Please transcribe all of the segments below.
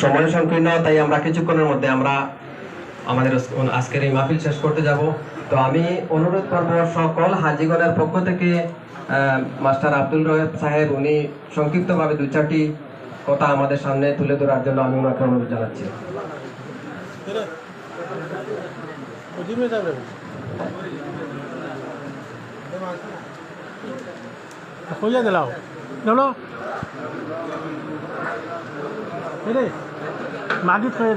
সময় সংকীর্ণ তাই আমরা কিছুক্ষণের মধ্যে আমরা আমাদের আজকের এই মাহফিল শেষ করতে যাব। তো আমি অনুরোধ করব সকল হাজিগণের পক্ষ থেকে মাস্টার আব্দুল রহেব সাহেব, উনি সংক্ষিপ্তভাবে দু চারটি কথা আমাদের সামনে তুলে ধরার জন্য আমি ওনাকে অনুরোধ জানাচ্ছি। মাগিত খুঁজে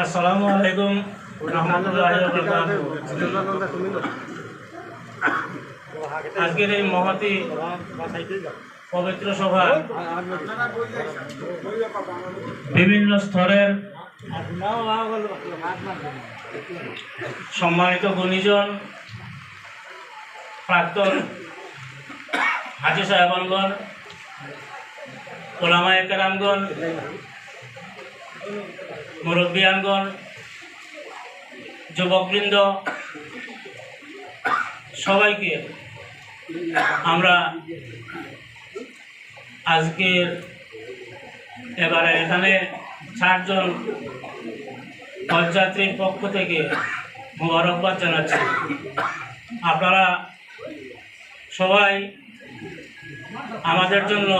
আসসালামু আলাইকুম আজকের এই মহতি পবিত্র সভা। বিভিন্ন স্তরের সম্মানিত গুণীজন, প্রাক্তন হাজি সাহেবানগণ ওলামায় কেরামগণ, মুরব্বিয়ানগণ, যুবকবৃন্দ, সবাইকে আমরা আজকের এবারে এখানে চারজন হজযাত্রীর পক্ষ থেকে মোবারকবাদ জানাচ্ছি। আপনারা সবাই আমাদের জন্য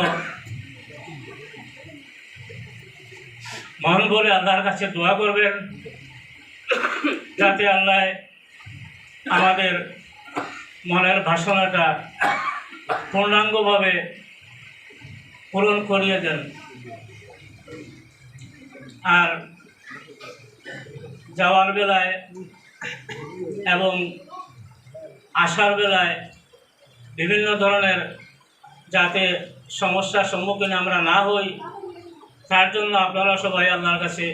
মন বলে আল্লাহর কাছে দোয়া করবেন, যাতে আল্লাহ আমাদের মনের বাসনাটা পূর্ণাঙ্গভাবে পূরণ করিয়ে দেন। আর যাওয়ার বেলায় এবং আসার বেলায় বিভিন্ন ধরনের যাতে সমস্যার সম্মুখীন আমরা না হই, তার জন্য আপনারা সবাই আল্লাহর কাছে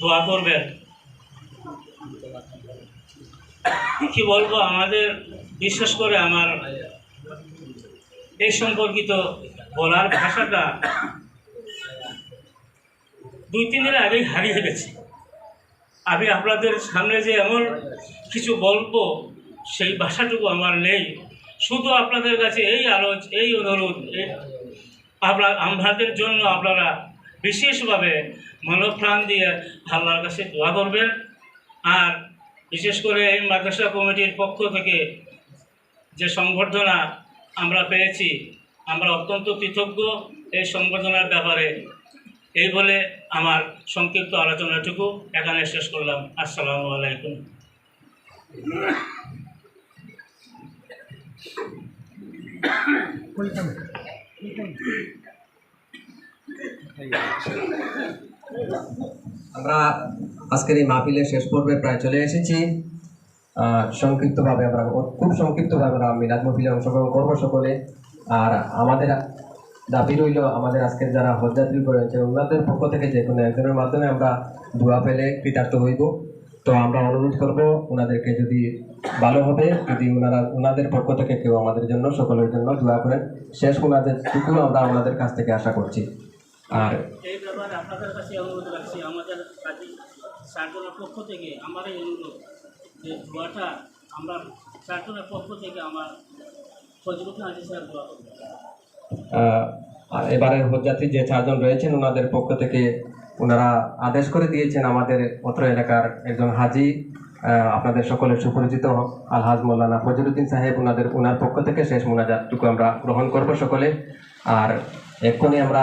দোয়া করবেন। কি বলব, আমাদের, বিশেষ করে আমার এই সম্পর্কিত বলার ভাষাটা দুই, তিন দিন আগেই হারিয়ে গেছে। আমি আপনাদের সামনে যে এমন কিছু বলব, সেই ভাষাটুকু আমার নেই। শুধু আপনাদের কাছে এই আলোচ, এই অনুরোধ আপনার আমাদের জন্য আপনারা বিশেষভাবে মনোপ্রাণ দিয়ে আল্লাহর কাছে দোয়া করবেন। আর বিশেষ করে এই মাদ্রাসা কমিটির পক্ষ থেকে যে সংবর্ধনা আমরা পেয়েছি। আমরা অত্যন্ত কৃতজ্ঞ এই সংবর্ধনার ব্যাপারে। এই বলে আমার সংক্ষিপ্ত আলোচনাটুকু এখানে শেষ করলাম। আসসালামু আলাইকুম। আমরা আজকের এই মাহফিলের শেষ পর্বে প্রায় চলে এসেছি। সংক্ষিপ্তভাবে আমরা, খুব সংক্ষিপ্তভাবে আমরা মিলাদ মহফিলে অংশগ্রহণ করব সকলে। আর আমাদের দাবি রইল, আমাদের আজকের যারা হজযাত্রী করেছে, ওনাদের পক্ষ থেকে যে কোনো একজনের মাধ্যমে আমরা দোয়া পেলে কৃতার্থ হইব। তো আমরা অনুরোধ করব, ওনাদেরকে যদি ভালো হবে, যদি ওনারা, ওনাদের পক্ষ থেকে কেউ আমাদের জন্য, সকলের জন্য দোয়া করেন। শেষ ওনাদের টুকু আমরা ওনাদের কাছ থেকে আশা করছি। আর আপনাদের কাছে অনুরোধ রাখছি, আমাদের পক্ষ থেকে আমার অনুরোধ। যে দোয়াটা আমরা চারজনের পক্ষ থেকে আমার ফজরুদ্দিন হাজি সাহেব দোয়া এবারের হজযাত্রী যে চারজন রয়েছেন, ওনাদের পক্ষ থেকে ওনারা আদেশ করে দিয়েছেন আমাদের অত্র এলাকার একজন হাজি আপনাদের সকলের সুপরিচিত আলহাজ মোল্লানা ফজরুদ্দিন সাহেব, ওনাদের, ওনার পক্ষ থেকে শেষ মোনাজাতটুকু আমরা গ্রহণ করব সকলে। আর এক্ষুনি আমরা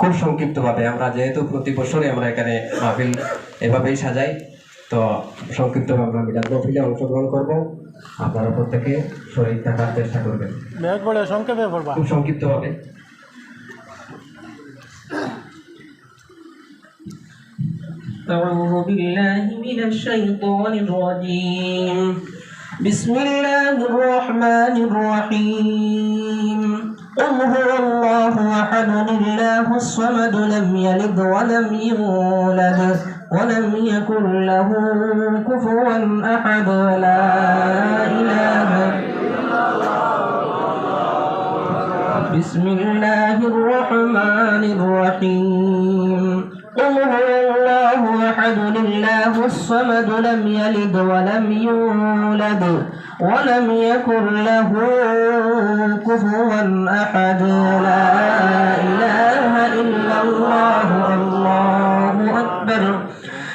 খুব সংক্ষিপ্তভাবে, আমরা যেহেতু প্রতি বছরই আমরা এখানে মাহফিল এভাবেই সাজাই তো সংক্ষিপ্তভাবে আমরা মিলাদ মাহফিলে অংশগ্রহণ করব আপনারা প্রত্যেকে শরীর থাকার চেষ্টা করবেন ব্যাগ বলে সংক্ষেপে পড়বা খুব সংক্ষিপ্তভাবে أعوذ بالله من الشيطان الرجيم بسم الله الرحمن الرحيم قل هو الله أحد الله الصمد لم يلد ولم يولد ولم يكن له كفوا أحد لا إله بسم الله الرحمن الرحيم. قل هو الله أحد الله الصمد لم يلد ولم يولد ولم يكن له كفوا أحد لا